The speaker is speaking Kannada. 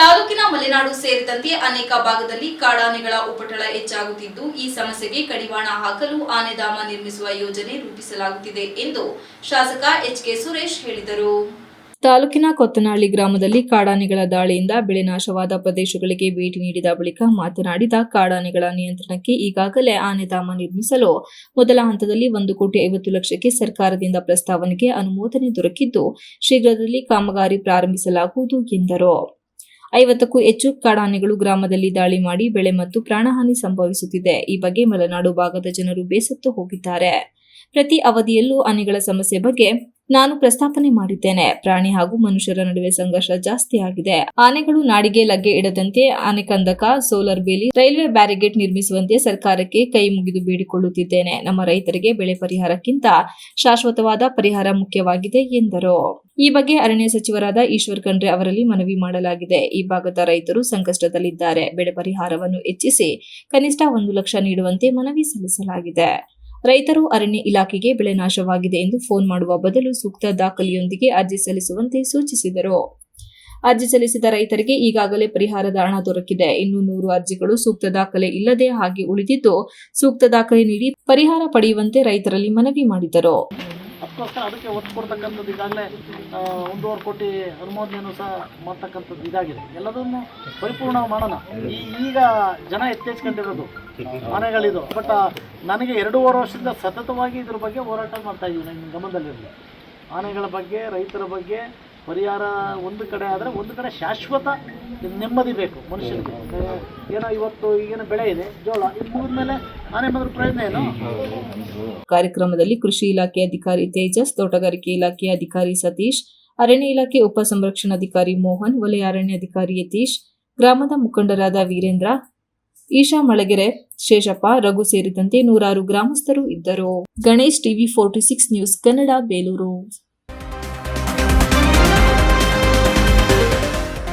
ತಾಲೂಕಿನ ಮಲೆನಾಡು ಸೇರಿದಂತೆ ಅನೇಕ ಭಾಗದಲ್ಲಿ ಕಾಡಾನೆಗಳ ಉಪಟಳ ಹೆಚ್ಚಾಗುತ್ತಿದ್ದು, ಈ ಸಮಸ್ಯೆಗೆ ಕಡಿವಾಣ ಹಾಕಲು ಆನೆಧಾಮ ನಿರ್ಮಿಸುವ ಯೋಜನೆ ರೂಪಿಸಲಾಗುತ್ತಿದೆ ಎಂದು ಶಾಸಕ ಎಚ್ ಕೆ ಸುರೇಶ್ ಹೇಳಿದರು. ತಾಲೂಕಿನ ಕೊತ್ತನಹಳ್ಳಿ ಗ್ರಾಮದಲ್ಲಿ ಕಾಡಾನೆಗಳ ದಾಳಿಯಿಂದ ಬೆಳೆ ನಾಶವಾದ ಪ್ರದೇಶಗಳಿಗೆ ಭೇಟಿ ನೀಡಿದ ಬಳಿಕ ಮಾತನಾಡಿದ, ಕಾಡಾನೆಗಳ ನಿಯಂತ್ರಣಕ್ಕೆ ಈಗಾಗಲೇ ಆನೆಧಾಮ ನಿರ್ಮಿಸಲು ಮೊದಲ ಹಂತದಲ್ಲಿ ಒಂದು ಕೋಟಿ ಐವತ್ತು ಲಕ್ಷಕ್ಕೆ ಸರ್ಕಾರದಿಂದ ಪ್ರಸ್ತಾವನೆಗೆ ಅನುಮೋದನೆ ದೊರಕಿದ್ದು, ಶೀಘ್ರದಲ್ಲಿ ಕಾಮಗಾರಿ ಪ್ರಾರಂಭಿಸಲಾಗುವುದು ಎಂದರು. ಐವತ್ತಕ್ಕೂ ಹೆಚ್ಚು ಕಾಡಾನೆಗಳು ಗ್ರಾಮದಲ್ಲಿ ದಾಳಿ ಮಾಡಿ ಬೆಳೆ ಮತ್ತು ಪ್ರಾಣಹಾನಿ ಸಂಭವಿಸುತ್ತಿದೆ. ಈ ಬಗ್ಗೆ ಮಲೆನಾಡು ಭಾಗದ ಜನರು ಬೇಸತ್ತು ಹೋಗಿದ್ದಾರೆ. ಪ್ರತಿ ಅವಧಿಯಲ್ಲೂ ಆನೆಗಳ ಸಮಸ್ಯೆ ಬಗ್ಗೆ ನಾನು ಪ್ರಸ್ತಾಪನೆ ಮಾಡಿದ್ದೇನೆ. ಪ್ರಾಣಿ ಹಾಗೂ ಮನುಷ್ಯರ ನಡುವೆ ಸಂಘರ್ಷ ಜಾಸ್ತಿ ಆಗಿದೆ. ಆನೆಗಳು ನಾಡಿಗೆ ಲಗ್ಗೆ ಇಡದಂತೆ ಆನೆ ಕಂದಕ, ಸೋಲಾರ್ ಬೇಲಿ, ರೈಲ್ವೆ ಬ್ಯಾರಿಗೇಟ್ ನಿರ್ಮಿಸುವಂತೆ ಸರ್ಕಾರಕ್ಕೆ ಕೈ ಮುಗಿದು ಬೇಡಿಕೊಳ್ಳುತ್ತಿದ್ದೇನೆ. ನಮ್ಮ ರೈತರಿಗೆ ಬೆಳೆ ಪರಿಹಾರಕ್ಕಿಂತ ಶಾಶ್ವತವಾದ ಪರಿಹಾರ ಮುಖ್ಯವಾಗಿದೆ ಎಂದರು. ಈ ಬಗ್ಗೆ ಅರಣ್ಯ ಸಚಿವರಾದ ಈಶ್ವರ್ ಖಂಡ್ರೆ ಅವರಲ್ಲಿ ಮನವಿ ಮಾಡಲಾಗಿದೆ. ಈ ಭಾಗದ ರೈತರು ಸಂಕಷ್ಟದಲ್ಲಿದ್ದಾರೆ. ಬೆಳೆ ಪರಿಹಾರವನ್ನು ಹೆಚ್ಚಿಸಿ ಕನಿಷ್ಠ ಒಂದು ಲಕ್ಷ ನೀಡುವಂತೆ ಮನವಿ ಸಲ್ಲಿಸಲಾಗಿದೆ. ರೈತರು ಅರಣ್ಯ ಇಲಾಖೆಗೆ ಬೆಳೆ ನಾಶವಾಗಿದೆ ಎಂದು ಫೋನ್ ಮಾಡುವ ಬದಲು ಸೂಕ್ತ ದಾಖಲೆಯೊಂದಿಗೆ ಅರ್ಜಿ ಸಲ್ಲಿಸುವಂತೆ ಸೂಚಿಸಿದರು. ಅರ್ಜಿ ಸಲ್ಲಿಸಿದ ರೈತರಿಗೆ ಈಗಾಗಲೇ ಪರಿಹಾರದ ಹಣ ದೊರಕಿದೆ. ಇನ್ನು ನೂರು ಅರ್ಜಿಗಳು ಸೂಕ್ತ ದಾಖಲೆ ಇಲ್ಲದೆ ಹಾಗೆ ಉಳಿದಿದ್ದು, ಸೂಕ್ತ ದಾಖಲೆ ನೀಡಿ ಪರಿಹಾರ ಪಡೆಯುವಂತೆ ರೈತರಲ್ಲಿ ಮನವಿ ಮಾಡಿದರು. ಅದಕ್ಕೋಸ್ಕರ ಅದಕ್ಕೆ ಒತ್ತು ಕೊಡ್ತಕ್ಕಂಥದ್ದು ಈಗಾಗಲೇ ಒಂದೂವರೆ ಕೋಟಿ ಅನುಮೋದನೆಯನ್ನು ಸಹ ಮಾಡ್ತಕ್ಕಂಥದ್ದು ಇದಾಗಿದೆ. ಎಲ್ಲದನ್ನು ಪರಿಪೂರ್ಣ ಮಾಡೋಣ. ಈಗ ಜನ ಎಚ್ಚೆಚ್ಕೊಂಡಿರೋದು ಮನೆಗಳಿದು. ಬಟ್ ನನಗೆ ಎರಡೂವರೆ ವರ್ಷದಿಂದ ಸತತವಾಗಿ ಇದ್ರ ಬಗ್ಗೆ ಹೋರಾಟ ಮಾಡ್ತಾ ಇದ್ದೀನಿ ನನ್ನ ಗಮನದಲ್ಲಿರಲಿ ಆನೆಗಳ ಬಗ್ಗೆ, ರೈತರ ಬಗ್ಗೆ ಪರಿಹಾರ ಒಂದು ಕಡೆ ಆದರೆ ಒಂದು ಕಡೆ ಶಾಶ್ವತ ನೆಮ್ಮದಿ ಬೇಕು ಮನುಷ್ಯನಿಗೆ. ಏನೋ ಇವತ್ತು ಈಗೇನೋ ಬೆಳೆ ಇದೆ, ಜೋಳ, ಇದು ಮುಗಿದ್ಮೇಲೆ ಆನೆ ಬಂದ್ರೆ ಪ್ರಯತ್ನ ಏನು? ಕಾರ್ಯಕ್ರಮದಲ್ಲಿ ಕೃಷಿ ಇಲಾಖೆ ಅಧಿಕಾರಿ ತೇಜಸ್, ತೋಟಗಾರಿಕೆ ಇಲಾಖೆ ಅಧಿಕಾರಿ ಸತೀಶ್, ಅರಣ್ಯ ಇಲಾಖೆ ಉಪ ಸಂರಕ್ಷಣಾಧಿಕಾರಿ ಮೋಹನ್, ವಲಯ ಅರಣ್ಯಾಧಿಕಾರಿ ಯತೀಶ್, ಗ್ರಾಮದ ಮುಖಂಡರಾದ ವೀರೇಂದ್ರ, ಈಶಾ ಮಳಗೆರೆ, ಶೇಷಪ್ಪ, ರಘು ಸೇರಿದಂತೆ ನೂರಾರು ಗ್ರಾಮಸ್ಥರು ಇದ್ದರು. Ganesh TV forty six news Kannada, Belur.